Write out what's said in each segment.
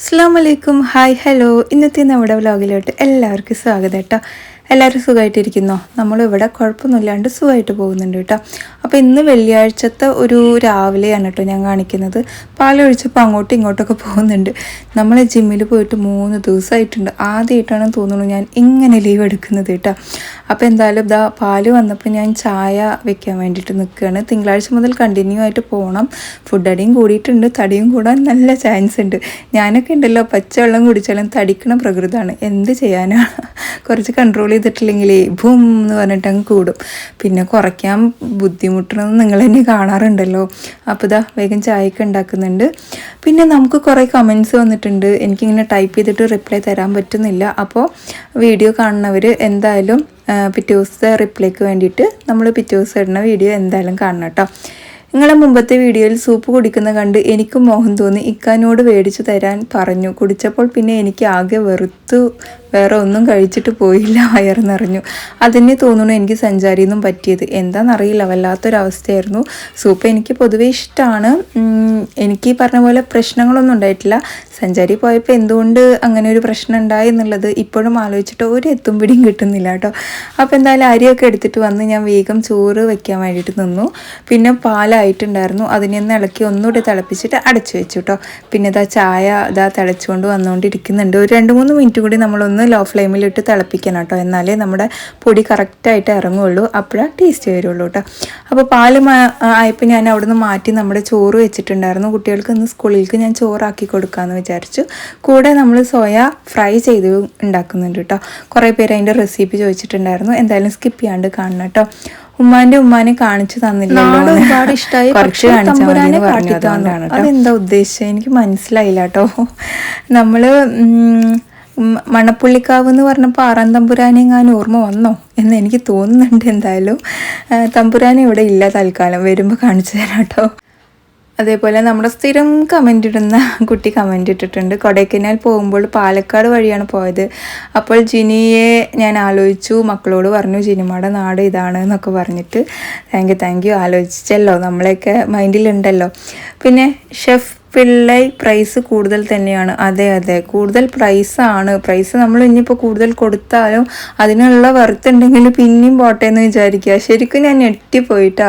അസ്സാം വലൈക്കും hi hello ഇന്നത്തെ നമ്മുടെ വ്ലോഗിലോട്ട് എല്ലാവർക്കും സ്വാഗതം കേട്ടോ. എല്ലാവരും സുഖമായിട്ടിരിക്കുന്നോ നമ്മളിവിടെ കുഴപ്പമൊന്നുമില്ലാണ്ട് സുഖമായിട്ട് പോകുന്നുണ്ട് കേട്ടോ. അപ്പോൾ ഇന്ന് വെള്ളിയാഴ്ചത്തെ ഒരു രാവിലെയാണ് കേട്ടോ ഞാൻ കാണിക്കുന്നത്. പാലൊഴിച്ചപ്പോൾ അങ്ങോട്ടും ഇങ്ങോട്ടൊക്കെ പോകുന്നുണ്ട്. നമ്മൾ ജിമ്മിൽ പോയിട്ട് മൂന്ന് ദിവസമായിട്ടുണ്ട് ആദ്യമായിട്ടാണ് തോന്നുന്നു ഞാൻ ഇങ്ങനെ ലീവ് എടുക്കുന്നത് കേട്ടോ അപ്പോൾ എന്തായാലും ഇതാ പാൽ വന്നപ്പോൾ ഞാൻ ചായ വെക്കാൻ വേണ്ടിയിട്ട് നിൽക്കുകയാണ് തിങ്കളാഴ്ച മുതൽ കണ്ടിന്യൂ ആയിട്ട് പോകണം ഫുഡ് അടിയും കൂടിയിട്ടുണ്ട്. തടിയും കൂടാൻ നല്ല ചാൻസ് ഉണ്ട്. ഞാനൊക്കെ ഉണ്ടല്ലോ പച്ചവെള്ളം കുടിച്ചാലും തടിക്കണ പ്രകൃതമാണ് എന്ത് ചെയ്യാനാണ് കുറച്ച് കൺട്രോൾ ചെയ്തിട്ടില്ലെങ്കിൽ ഭൂം എന്ന് പറഞ്ഞിട്ട് അങ്ങ് കൂടും. പിന്നെ കുറയ്ക്കാൻ ബുദ്ധിമുട്ടണമെന്ന് നിങ്ങൾ തന്നെ കാണാറുണ്ടല്ലോ. അപ്പോൾ ഇതാ വേഗം ചായയൊക്കെ ഉണ്ടാക്കുന്നുണ്ട്. പിന്നെ നമുക്ക് കുറേ കമൻസ് വന്നിട്ടുണ്ട്. എനിക്കിങ്ങനെ ടൈപ്പ് ചെയ്തിട്ട് റിപ്ലൈ തരാൻ പറ്റുന്നില്ല. അപ്പോൾ വീഡിയോ കാണുന്നവർ എന്തായാലും പിറ്റേ ദിവസത്തെ റിപ്ലൈക്ക് വേണ്ടിയിട്ട് നമ്മൾ പിറ്റേ ദിവസം ഇടുന്ന വീഡിയോ എന്തായാലും കാണണം കേട്ടോ. നിങ്ങളെ മുമ്പത്തെ വീഡിയോയിൽ സൂപ്പ് കുടിക്കുന്ന കണ്ട് എനിക്കും മോഹം തോന്നി. ഇക്കാനോട് മേടിച്ചു തരാൻ പറഞ്ഞു. കുടിച്ചപ്പോൾ പിന്നെ എനിക്ക് ആകെ വെറുത്തു. വേറെ ഒന്നും കഴിച്ചിട്ട് പോയില്ല വയറ് നിറഞ്ഞു അതിനെ തോന്നുന്നു എനിക്ക് സഞ്ചാരി ഒന്നും പറ്റിയത്. എന്താണെന്നറിയില്ല വല്ലാത്തൊരവസ്ഥയായിരുന്നു. സൂപ്പ് എനിക്ക് പൊതുവേ ഇഷ്ടമാണ് എനിക്ക് ഈ പറഞ്ഞ പോലെ പ്രശ്നങ്ങളൊന്നും ഉണ്ടായിട്ടില്ല. സഞ്ചാരി പോയപ്പോൾ എന്തുകൊണ്ട് അങ്ങനെ ഒരു പ്രശ്നം ഉണ്ടായി എന്നുള്ളത് ഇപ്പോഴും ആലോചിച്ചിട്ട് ഒരു എത്തും പിടിയും കിട്ടുന്നില്ല കേട്ടോ. അപ്പോൾ എന്തായാലും അരിയൊക്കെ എടുത്തിട്ട് വന്ന് ഞാൻ വേഗം ചോറ് വെക്കാൻ വേണ്ടിയിട്ട് നിന്നു. പിന്നെ പാലായിട്ടുണ്ടായിരുന്നു. അതിനെ ഒന്ന് ഇളക്കി ഒന്നുകൂടി തിളപ്പിച്ചിട്ട് അടച്ചു വെച്ചു കേട്ടോ. പിന്നെ ഇതാ ചായ ഇതാ തിളച്ചുകൊണ്ട് വന്നുകൊണ്ടിരിക്കുന്നുണ്ട്. ഒരു രണ്ട് മൂന്ന് മിനിറ്റ് കൂടി നമ്മളൊന്ന് ലോ ഫ്ലെയിമിലിട്ട് തിളപ്പിക്കണം കേട്ടോ. എന്നാലേ നമ്മുടെ പൊടി കറക്റ്റായിട്ട് ഇറങ്ങുള്ളൂ. അപ്പോഴാണ് ടേസ്റ്റ് വരുള്ളൂ കേട്ടോ. അപ്പോൾ പാൽ ആയപ്പോൾ ഞാൻ അവിടുന്ന് മാറ്റി നമ്മുടെ ചോറ് വെച്ചിട്ടുണ്ടായിരുന്നു. കുട്ടികൾക്ക് ഇന്ന് സ്കൂളിലേക്ക് ഞാൻ ചോറാക്കി കൊടുക്കാമെന്ന് വിചാരിച്ചു. കൂടെ നമ്മൾ സോയ ഫ്രൈ ചെയ്ത് ഉണ്ടാക്കുന്നുണ്ട് കേട്ടോ. കുറേ പേര് അതിന്റെ റെസിപ്പി ചോദിച്ചിട്ടുണ്ടായിരുന്നു. എന്തായാലും സ്കിപ്പ് ചെയ്യാണ്ട് കാണണം കേട്ടോ. ഉമ്മാന്റെ ഉമ്മാനെ കാണിച്ചു തന്നില്ലല്ലോ ഒരുപാട്. കുറച്ച് കാണിച്ചാൽ. അതെന്താ ഉദ്ദേശിച്ചത് എനിക്ക് മനസ്സിലായില്ല കേട്ടോ. നമ്മൾ മണപ്പുള്ളിക്കാവ് എന്ന് പറഞ്ഞപ്പോൾ ആറാം തമ്പുരാനെ ഞാൻ ഓർമ്മ വന്നോ എന്ന് എനിക്ക് തോന്നുന്നുണ്ട് എന്തായാലും. തമ്പുരാൻ ഇവിടെ ഇല്ല തൽക്കാലം. വരുമ്പോൾ കാണിച്ചു തരാം കേട്ടോ അതേപോലെ നമ്മുടെ സ്ഥിരം കമന്റ് ഇടുന്ന കുട്ടി കമന്റ് ഇട്ടിട്ടുണ്ട്. കൊടൈക്കനാൽ പോകുമ്പോൾ പാലക്കാട് വഴിയാണ് പോയത്. അപ്പോൾ ജിനിയെ ഞാൻ ആലോചിച്ചു. മക്കളോട് പറഞ്ഞു ജിനിമയുടെ നാട് ഇതാണ് എന്നൊക്കെ പറഞ്ഞിട്ട്. താങ്ക് യു താങ്ക് യു ആലോചിച്ചല്ലോ. നമ്മളെയൊക്കെ മൈൻഡിലുണ്ടല്ലോ പിന്നെ ഷെഫ് പിള്ളൈ പ്രൈസ് കൂടുതൽ തന്നെയാണ്. അതെ അതെ. കൂടുതൽ ആണ്. പ്രൈസ് നമ്മൾ ഇനിയിപ്പോൾ കൂടുതൽ കൊടുത്താലും അതിനുള്ള വർത്ത് ഉണ്ടെങ്കിൽ പിന്നെയും പോട്ടെ എന്ന് വിചാരിക്കുക. ശരിക്കും ഞാൻ ഞെട്ടിപ്പോയിട്ടാ.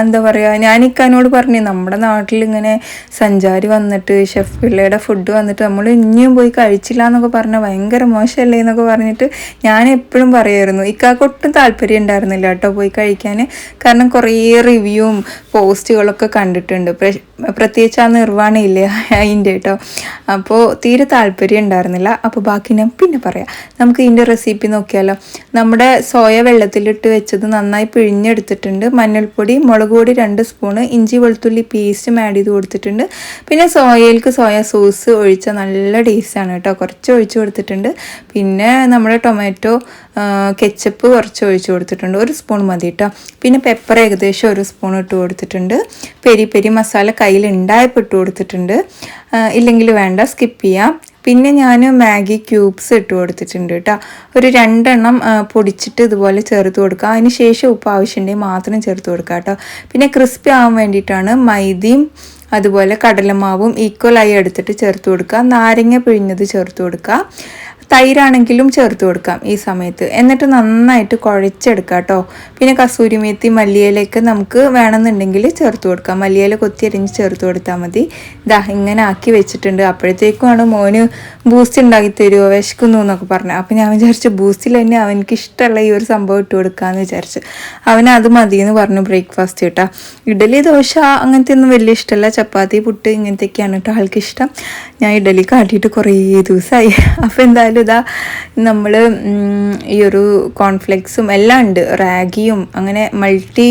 എന്താ പറയുക ഞാൻ ഇക്കാനോട് പറഞ്ഞു നമ്മുടെ നാട്ടിൽ ഇങ്ങനെ സഞ്ചാരി വന്നിട്ട് ഷെഫ് പിള്ളയുടെ ഫുഡ് വന്നിട്ട് നമ്മൾ ഇനിയും പോയി കഴിച്ചില്ല എന്നൊക്കെ പറഞ്ഞാൽ ഭയങ്കര മോശമല്ലേ എന്നൊക്കെ പറഞ്ഞിട്ട് ഞാൻ എപ്പോഴും പറയുമായിരുന്നു ഇക്കാക്ക് ഒട്ടും താല്പര്യം ഉണ്ടായിരുന്നില്ല കേട്ടോ പോയി കഴിക്കാൻ. കാരണം കുറേ റിവ്യൂവും പോസ്റ്റുകളൊക്കെ കണ്ടിട്ടുണ്ട്. പ്രത്യേകിച്ച് ആ നിർവാണയില്ല? അതിന്റെ കേട്ടോ. അപ്പോൾ തീരെ താല്പര്യം ഉണ്ടായിരുന്നില്ല. അപ്പോൾ ബാക്കി ഞാൻ പിന്നെ പറയാം. നമുക്ക് ഇതിന്റെ റെസിപ്പി നോക്കിയാലോ. നമ്മുടെ സോയ വെള്ളത്തിലിട്ട് വെച്ചത് നന്നായി പിഴിഞ്ഞെടുത്തിട്ടുണ്ട്. മഞ്ഞൾപ്പൊടി മുളക് പൊടി രണ്ട് സ്പൂണ് ഇഞ്ചി വെളുത്തുള്ളി പേസ്റ്റും ആഡ് ചെയ്ത് കൊടുത്തിട്ടുണ്ട്. പിന്നെ സോയയിലേക്ക് സോയ സോസ് ഒഴിച്ച നല്ല ടേസ്റ്റാണ് കേട്ടോ. കുറച്ച് ഒഴിച്ച് കൊടുത്തിട്ടുണ്ട്. പിന്നെ നമ്മുടെ ടൊമാറ്റോ കെച്ചപ്പ് കുറച്ച് ഒഴിച്ച് കൊടുത്തിട്ടുണ്ട്. ഒരു സ്പൂൺ മതി കേട്ടോ പിന്നെ പെപ്പർ ഏകദേശം ഒരു സ്പൂൺ ഇട്ട് കൊടുത്തിട്ടുണ്ട്. പെരി പെരി മസാല കയ്യിൽ ഉണ്ടായപ്പോൾ ഇട്ട് കൊടുത്തിട്ടുണ്ട്. ഇല്ലെങ്കിൽ വേണ്ട സ്കിപ്പ് ചെയ്യാം. പിന്നെ ഞാൻ മാഗി ക്യൂബ്സ് ഇട്ട് കൊടുത്തിട്ടുണ്ട് കേട്ടോ ഒരു രണ്ടെണ്ണം പൊടിച്ചിട്ട് ഇതുപോലെ ചേർത്ത് കൊടുക്കുക അതിന് ശേഷം ഉപ്പ് ആവശ്യമുണ്ടെങ്കിൽ മാത്രം ചേർത്ത് കൊടുക്കുക കേട്ടോ പിന്നെ ക്രിസ്പി ആവാൻ വേണ്ടിയിട്ടാണ് മൈദയും അതുപോലെ കടലമാവും ഈക്വലായി എടുത്തിട്ട് ചേർത്ത് കൊടുക്കുക നാരങ്ങ പിഴിഞ്ഞത് ചേർത്ത് കൊടുക്കുക തൈരാണെങ്കിലും ചേർത്ത് കൊടുക്കാം ഈ സമയത്ത്. എന്നിട്ട് നന്നായിട്ട് കുഴച്ചെടുക്കാം കേട്ടോ. പിന്നെ കസൂരി മേത്തി മല്ലിയിലയൊക്കെ നമുക്ക് വേണമെന്നുണ്ടെങ്കിൽ ചേർത്ത് കൊടുക്കാം. മല്ലിയില കൊത്തിയരിഞ്ഞ് ചേർത്ത് കൊടുത്താൽ മതി. ദാ ഇങ്ങനെ ആക്കി വെച്ചിട്ടുണ്ട്. അപ്പോഴത്തേക്കുമാണ് മോന് ബൂസ്റ്റ് ഉണ്ടാക്കി തരുമോ വിശക്കുന്നു എന്നൊക്കെ പറഞ്ഞു. അപ്പം ഞാൻ വിചാരിച്ചു ബൂസ്റ്റിൽ തന്നെ അവനക്ക് ഇഷ്ടമുള്ള ഈ ഒരു സംഭവം ഇട്ട് കൊടുക്കാമെന്ന് വിചാരിച്ചു. അവന് അത് മതി എന്ന് പറഞ്ഞു ബ്രേക്ക്ഫാസ്റ്റ് കേട്ടോ. ഇഡലി ദോശ അങ്ങനത്തെ ഒന്നും വലിയ ഇഷ്ടമല്ല. ചപ്പാത്തി പുട്ട് ഇങ്ങനത്തെയൊക്കെയാണ് കേട്ടോ ആൾക്ക് ഇഷ്ടം. ഞാൻ ഇഡലി കാട്ടിയിട്ട് കുറേ ദിവസമായി. അപ്പോൾ എന്തായാലും ഇതാ നമ്മൾ ഈ ഒരു കോൺഫ്ലെക്സും എല്ലാം ഉണ്ട്. റാഗിയും അങ്ങനെ മൾട്ടി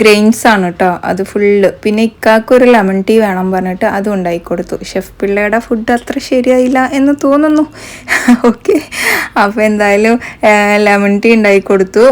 ഗ്രെയിൻസ് ആണ് കേട്ടോ അത് ഫുള്ള്. പിന്നെ ഇക്കാക്ക് ഒരു ലെമൺ ടീ വേണം പറഞ്ഞിട്ട് അതും ഉണ്ടാക്കി കൊടുത്തു. ഷെഫ് പിള്ളയുടെ ഫുഡ് അത്ര ശരിയായില്ല എന്ന് തോന്നുന്നു. ഓക്കെ. അപ്പോൾ എന്തായാലും ലെമൺ ടീ ഉണ്ടാക്കി കൊടുത്തു.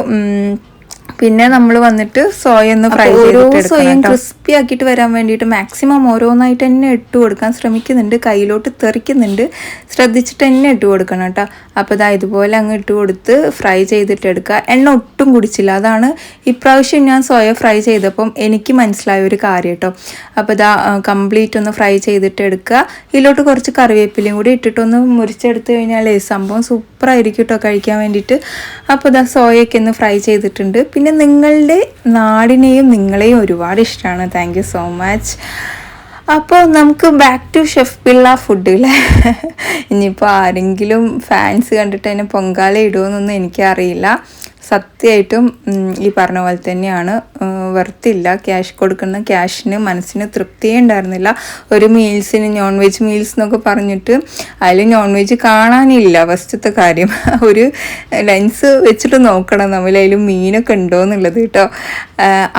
പിന്നെ നമ്മൾ വന്നിട്ട് സോയ ഒന്ന് ഫ്രൈ ഓരോ സോയും ക്രിസ്പി ആക്കിയിട്ട് വരാൻ വേണ്ടിയിട്ട് മാക്സിമം ഓരോന്നായിട്ട് തന്നെ ഇട്ട് കൊടുക്കാൻ ശ്രമിക്കുന്നുണ്ട്. കയ്യിലോട്ട് തെറിക്കുന്നുണ്ട്. ശ്രദ്ധിച്ചിട്ട് തന്നെ ഇട്ട് കൊടുക്കണം കേട്ടോ അപ്പോൾ ഇതാ ഇതുപോലെ അങ്ങ് ഇട്ട് കൊടുത്ത് ഫ്രൈ ചെയ്തിട്ട് എടുക്കുക. എണ്ണ ഒട്ടും കുടിച്ചില്ല. അതാണ് ഇപ്രാവശ്യം ഞാൻ സോയ ഫ്രൈ ചെയ്തപ്പം എനിക്ക് മനസ്സിലായ ഒരു കാര്യം കേട്ടോ അപ്പോൾ ഇതാ കംപ്ലീറ്റ് ഒന്ന് ഫ്രൈ ചെയ്തിട്ട് എടുക്കുക. ഇതിലോട്ട് കുറച്ച് കറിവേപ്പിലയും കൂടി ഇട്ടിട്ടൊന്ന് മുറിച്ചെടുത്ത് കഴിഞ്ഞാൽ സംഭവം സൂപ്പറായിരിക്കും കേട്ടോ കഴിക്കാൻ വേണ്ടിയിട്ട്. അപ്പോൾ ഇതാ സോയൊക്കെ ഒന്ന് ഫ്രൈ ചെയ്തിട്ടുണ്ട്. പിന്നെ നിങ്ങളുടെ നാടിനെയും നിങ്ങളെയും ഒരുപാട് ഇഷ്ടമാണ് താങ്ക് യു സോ മച്ച് അപ്പോൾ നമുക്ക് back to chef Pillai food അല്ലേ ഇനിയിപ്പോൾ ആരെങ്കിലും ഫാൻസ് കണ്ടിട്ട് അതിനെ പൊങ്കാല ഇടുമെന്നൊന്നും എനിക്കറിയില്ല. സത്യമായിട്ടും ഈ പറഞ്ഞ പോലെ തന്നെയാണ്. വെറുത്തില്ല. ക്യാഷ് കൊടുക്കുന്ന ക്യാഷിന് മനസ്സിന് തൃപ്തിയേ ഉണ്ടായിരുന്നില്ല. ഒരു മീൽസിന് നോൺ വെജ് മീൽസ് എന്നൊക്കെ പറഞ്ഞിട്ട് അതിൽ നോൺ വെജ് കാണാനില്ല. ഫസ്റ്റത്തെ കാര്യം. ഒരു ലെൻസ് വെച്ചിട്ട് നോക്കണം നമ്മൾ. അതിൽ മീനൊക്കെ ഉണ്ടോ എന്നുള്ളത് കേട്ടോ.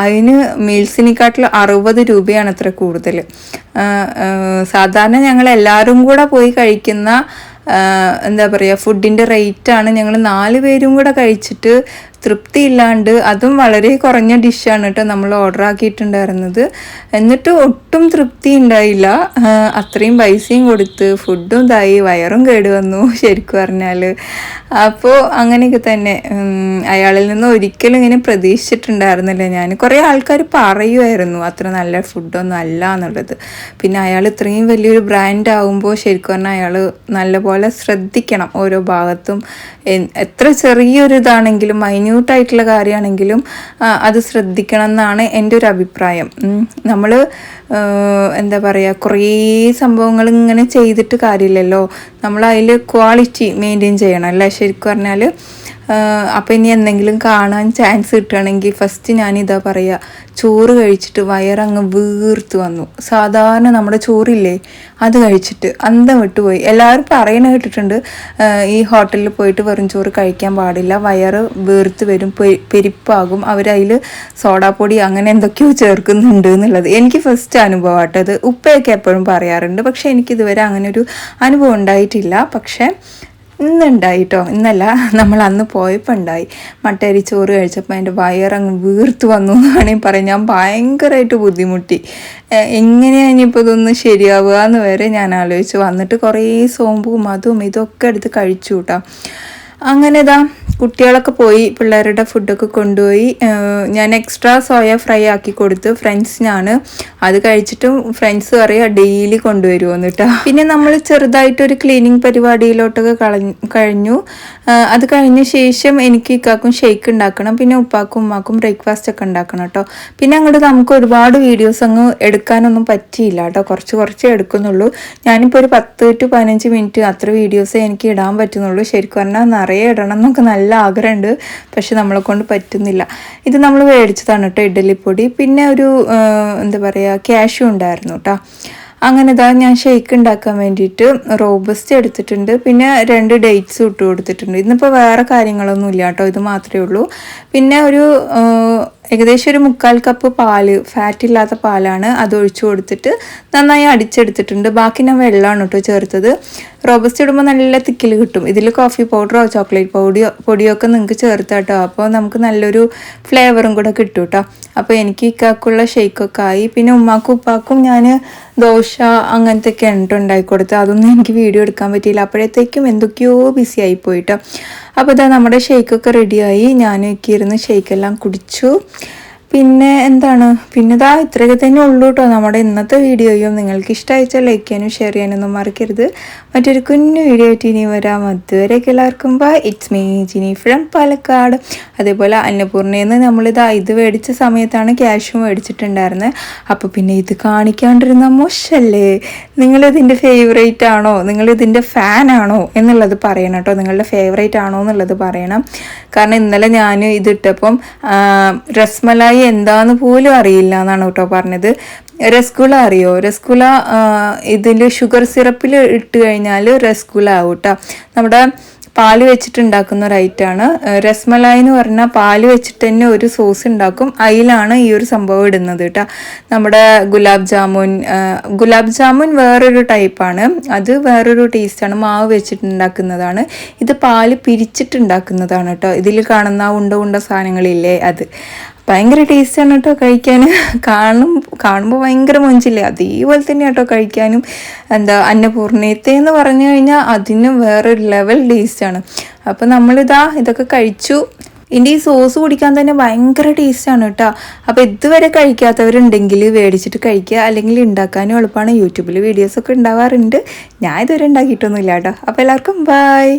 അതിന് മീൽസിനെക്കാട്ടിലും അറുപത് രൂപയാണ് അത്ര കൂടുതൽ. സാധാരണ ഞങ്ങൾ എല്ലാവരും കൂടെ പോയി കഴിക്കുന്ന എന്താ പറയുക ഫുഡിന്റെ റേറ്റാണ് ഞങ്ങൾ നാല് പേരും കൂടെ കഴിച്ചിട്ട് തൃപ്തിയില്ലാണ്ട് അതും വളരെ കുറഞ്ഞ ഡിഷാണ് കേട്ടോ നമ്മൾ ഓർഡർ ആക്കിയിട്ടുണ്ടായിരുന്നത്. എന്നിട്ട് ഒട്ടും തൃപ്തി ഉണ്ടായില്ല അത്രയും പൈസയും കൊടുത്ത് ഫുഡും ഇതായി വയറും കേട് വന്നു ശരിക്കും പറഞ്ഞാൽ അപ്പോൾ അങ്ങനെയൊക്കെ തന്നെ അയാളിൽ നിന്ന് ഒരിക്കലും ഇങ്ങനെ പ്രതീക്ഷിച്ചിട്ടുണ്ടായിരുന്നില്ല. ഞാൻ കുറേ ആൾക്കാർ പറയുമായിരുന്നു അത്ര നല്ല ഫുഡൊന്നും അല്ല എന്നുള്ളത്. പിന്നെ അയാൾ ഇത്രയും വലിയൊരു ബ്രാൻഡ് ആകുമ്പോൾ ശരിക്കും പറഞ്ഞാൽ അയാൾ നല്ലപോലെ ശ്രദ്ധിക്കണം ഓരോ ഭാഗത്തും. എത്ര ചെറിയൊരു ഇതാണെങ്കിലും മൈന്യൂട്ടായിട്ടുള്ള കാര്യമാണെങ്കിലും അത് ശ്രദ്ധിക്കണം എന്നാണ് എന്റെ ഒരു അഭിപ്രായം. നമ്മൾ എന്താ പറയുക കുറേ സംഭവങ്ങൾ ഇങ്ങനെ ചെയ്തിട്ട് കാര്യമില്ലല്ലോ. നമ്മൾ അതിൽ ക്വാളിറ്റി മെയിന്റെയിൻ ചെയ്യണം അല്ലേ? ശരിക്കും പറഞ്ഞാൽ അപ്പോൾ ഇനി എന്തെങ്കിലും കാണാൻ ചാൻസ് കിട്ടുകയാണെങ്കിൽ ഫസ്റ്റ് ഞാനിതാ പറയുക ചോറ് കഴിച്ചിട്ട് വയറങ്ങ് വീർത്ത് വന്നു. സാധാരണ നമ്മുടെ ചോറില്ലേ അത് കഴിച്ചിട്ട് അന്തം വിട്ടുപോയി. എല്ലാവരും പറയണ കേട്ടിട്ടുണ്ട് ഈ ഹോട്ടലിൽ പോയിട്ട് വെറും ചോറ് കഴിക്കാൻ പാടില്ല വയറ് വീർത്ത് വരും പെരിപ്പാകും അവരതിൽ സോഡാപ്പൊടി അങ്ങനെ എന്തൊക്കെയോ ചേർക്കുന്നുണ്ട് എന്നുള്ളത്. എനിക്ക് ഫസ്റ്റ് അനുഭവം ആട്ടത് ഉപ്പയൊക്കെ എപ്പോഴും പറയാറുണ്ട് പക്ഷേ എനിക്കിതുവരെ അങ്ങനെ ഒരു അനുഭവം ഉണ്ടായിട്ടില്ല. പക്ഷേ ഇന്നുണ്ടായിട്ടോ. ഇന്നല്ല നമ്മൾ അന്ന് പോയപ്പോൾ ഉണ്ടായി. മട്ടരി ചോറ് കഴിച്ചപ്പോൾ എന്റെ വയറങ്ങ് വീർത്ത് വന്നു എന്ന് വേണമെങ്കിൽ പറയാം ഞാൻ ഭയങ്കരമായിട്ട് ബുദ്ധിമുട്ടി. എങ്ങനെയാണ് ഇനിയിപ്പോൾ ഇതൊന്ന് ശരിയാവുക എന്ന് വരെ ഞാൻ ആലോചിച്ചു. വന്നിട്ട് കുറേ സോമ്പും അതും ഇതൊക്കെ എടുത്ത് കഴിച്ചു കേട്ടോ അങ്ങനെ ഇതാ കുട്ടികളൊക്കെ പോയി പിള്ളേരുടെ ഫുഡൊക്കെ കൊണ്ടുപോയി. ഞാൻ എക്സ്ട്രാ സോയ ഫ്രൈ ആക്കി കൊടുത്ത്. ഫ്രണ്ട്സിനാണ് അത് കഴിച്ചിട്ടും ഫ്രണ്ട്സ് പറയുക ഡെയിലി കൊണ്ടുവരുമെന്ന് കേട്ടോ പിന്നെ നമ്മൾ ചെറുതായിട്ടൊരു ക്ലീനിങ് പരിപാടിയിലോട്ടൊക്കെ കഴിഞ്ഞു. അത് കഴിഞ്ഞ ശേഷം എനിക്ക് ഇക്കാക്കും ഷേക്ക് ഉണ്ടാക്കണം. പിന്നെ ഉപ്പാക്കും ഉമ്മാക്കും ബ്രേക്ക്ഫാസ്റ്റ് ഒക്കെ ഉണ്ടാക്കണം കേട്ടോ പിന്നെ അങ്ങോട്ട് നമുക്ക് ഒരുപാട് വീഡിയോസ് അങ്ങ് എടുക്കാനൊന്നും പറ്റിയില്ല കേട്ടോ കുറച്ച് കുറച്ച് എടുക്കുന്നുള്ളൂ. ഞാനിപ്പോൾ ഒരു പത്ത് ടു പതിനഞ്ച് മിനിറ്റ് അത്ര വീഡിയോസേ എനിക്ക് ഇടാൻ പറ്റുന്നുള്ളൂ. ശരിക്കും പറഞ്ഞാൽ നിറയെ ഇടണം എന്നൊക്കെ നല്ല ആഗ്രഹമുണ്ട് പക്ഷെ നമ്മളെ കൊണ്ട് പറ്റുന്നില്ല. ഇത് നമ്മൾ മേടിച്ചതാണ് കേട്ടോ ഇഡ്ഡലിപ്പൊടി. പിന്നെ ഒരു എന്താ പറയുക ക്യാഷും ഉണ്ടായിരുന്നു കേട്ടോ. അങ്ങനെ ഇതാ ഞാൻ ഷേക്ക് ഉണ്ടാക്കാൻ വേണ്ടിയിട്ട് റോബസ്റ്റ് എടുത്തിട്ടുണ്ട്. പിന്നെ രണ്ട് ഡേറ്റ്സ് ഇട്ട് കൊടുത്തിട്ടുണ്ട്. ഇന്നിപ്പോൾ വേറെ കാര്യങ്ങളൊന്നും ഇല്ല കേട്ടോ ഇത് മാത്രമേ ഉള്ളൂ. പിന്നെ ഒരു ഏകദേശം ഒരു മുക്കാൽ കപ്പ് പാൽ ഫാറ്റ് ഇല്ലാത്ത പാലാണ് അത് ഒഴിച്ചു കൊടുത്തിട്ട് നന്നായി അടിച്ചെടുത്തിട്ടുണ്ട്. ബാക്കി ഞാൻ വെള്ളമാണ് കേട്ടോ ചേർത്തത്. റോബസ്റ്റ് ഇടുമ്പോൾ നല്ല തിക്കിൽ കിട്ടും. ഇതിൽ കോഫി പൗഡറോ ചോക്ലേറ്റ് പൗഡിയോ പൊടിയോ ഒക്കെ നിങ്ങൾക്ക് ചേർത്ത് കേട്ടോ. അപ്പോൾ നമുക്ക് നല്ലൊരു ഫ്ലേവറും കൂടെ കിട്ടും കേട്ടോ. അപ്പോൾ എനിക്ക് ഇക്കാക്കുള്ള ഷെയ്ക്കൊക്കെ ആയി. പിന്നെ ഉമ്മാക്കും ഉപ്പാക്കും ഞാൻ ദോശ അങ്ങനത്തെ ഒക്കെ ഉണ്ട് ഉണ്ടാക്കി കൊടുത്തത്. അതൊന്നും എനിക്ക് വീഡിയോ എടുക്കാൻ പറ്റിയില്ല. അപ്പോഴത്തേക്കും എന്തൊക്കെയോ ബിസി ആയി പോയിട്ടോ അപ്പോൾ ഇതാ നമ്മുടെ ഷെയ്ക്കൊക്കെ റെഡിയായി ഞാനൊക്കെ ഇരുന്ന് ഷെയ്ക്കെല്ലാം കുടിച്ചു. പിന്നെ എന്താണ്? പിന്നെ ഇതാ ഇത്രയൊക്കെ തന്നെ ഉള്ളൂ കേട്ടോ നമ്മുടെ ഇന്നത്തെ വീഡിയോയും നിങ്ങൾക്ക് ഇഷ്ടമായിച്ചാൽ ലൈക്ക് ചെയ്യാനും ഷെയർ ചെയ്യാനൊന്നും മറക്കരുത്. മറ്റൊരു കുഞ്ഞു വീഡിയോ ആയിട്ട് ഇനി വരാം. അതുവരെയൊക്കെ എല്ലാവർക്കും bye it's me Jini from Palakkad. അതേപോലെ അന്നപൂർണയിൽ നിന്ന് നമ്മളിതാ ഇത് മേടിച്ച സമയത്താണ് ക്യാഷും മേടിച്ചിട്ടുണ്ടായിരുന്നത് അപ്പോൾ പിന്നെ ഇത് കാണിക്കാണ്ടിരുന്ന മോശല്ലേ? നിങ്ങളിതിന്റെ ഫേവറേറ്റ് ആണോ? നിങ്ങളിതിന്റെ ഫാൻ ആണോ? എന്നുള്ളത് പറയണം കേട്ടോ നിങ്ങളുടെ ഫേവറേറ്റ് ആണോ എന്നുള്ളത് പറയണം. കാരണം ഇന്നലെ ഞാൻ ഇതിട്ടപ്പം രസ്മലായി എന്താന്ന് പോലും അറിയില്ല എന്നാണ് കേട്ടോ പറഞ്ഞത്. രസ്ഗുള അറിയോ? രസ്ഗുള ഇതിൽ ഷുഗർ സിറപ്പിൽ ഇട്ട് കഴിഞ്ഞാൽ രസ്ഗുള ആവും കേട്ടോ നമ്മുടെ പാൽ വെച്ചിട്ട് ഉണ്ടാക്കുന്ന ഒരു ഐറ്റമാണ് രസ്മലായി എന്ന് പറഞ്ഞാൽ പാൽ വെച്ചിട്ട് തന്നെ ഒരു സോസ് ഉണ്ടാക്കും. അതിലാണ് ഈ ഒരു സംഭവം ഇടുന്നത് കേട്ടോ നമ്മുടെ ഗുലാബ് ജാമുൻ ഗുലാബ് ജാമുൻ വേറൊരു ടൈപ്പാണ് അത് വേറൊരു ടേസ്റ്റാണ് മാവ് വെച്ചിട്ട് ഉണ്ടാക്കുന്നതാണ് ഇത് പാൽ പിരിച്ചിട്ടുണ്ടാക്കുന്നതാണ് കേട്ടോ ഇതിൽ കാണുന്ന ഉണ്ട ഉണ്ട സാധനങ്ങളില്ലേ അത്. ഭയങ്കര ടേസ്റ്റാണ് കേട്ടോ കഴിക്കാൻ കാണും കാണുമ്പോൾ ഭയങ്കര മൊഞ്ചില്ലേ? അതേപോലെ തന്നെ കേട്ടോ കഴിക്കാനും. എന്താ അന്നപൂർണയത്തെ എന്ന് പറഞ്ഞു കഴിഞ്ഞാൽ അതിന് വേറൊരു ലെവൽ ടേസ്റ്റാണ് അപ്പോൾ നമ്മളിതാ ഇതൊക്കെ കഴിച്ചു. ഇതിന്റെ ഈ സോസ് കുടിക്കാൻ തന്നെ ഭയങ്കര ടേസ്റ്റാണ് കേട്ടോ അപ്പോൾ ഇതുവരെ കഴിക്കാത്തവരുണ്ടെങ്കിൽ മേടിച്ചിട്ട് കഴിക്കുക. അല്ലെങ്കിൽ ഉണ്ടാക്കാനും എളുപ്പമാണ് യൂട്യൂബിൽ വീഡിയോസൊക്കെ ഉണ്ടാവാറുണ്ട് ഞാൻ ഇതുവരെ ഉണ്ടാക്കിയിട്ടൊന്നുമില്ല കേട്ടോ അപ്പോൾ എല്ലാവർക്കും ബൈ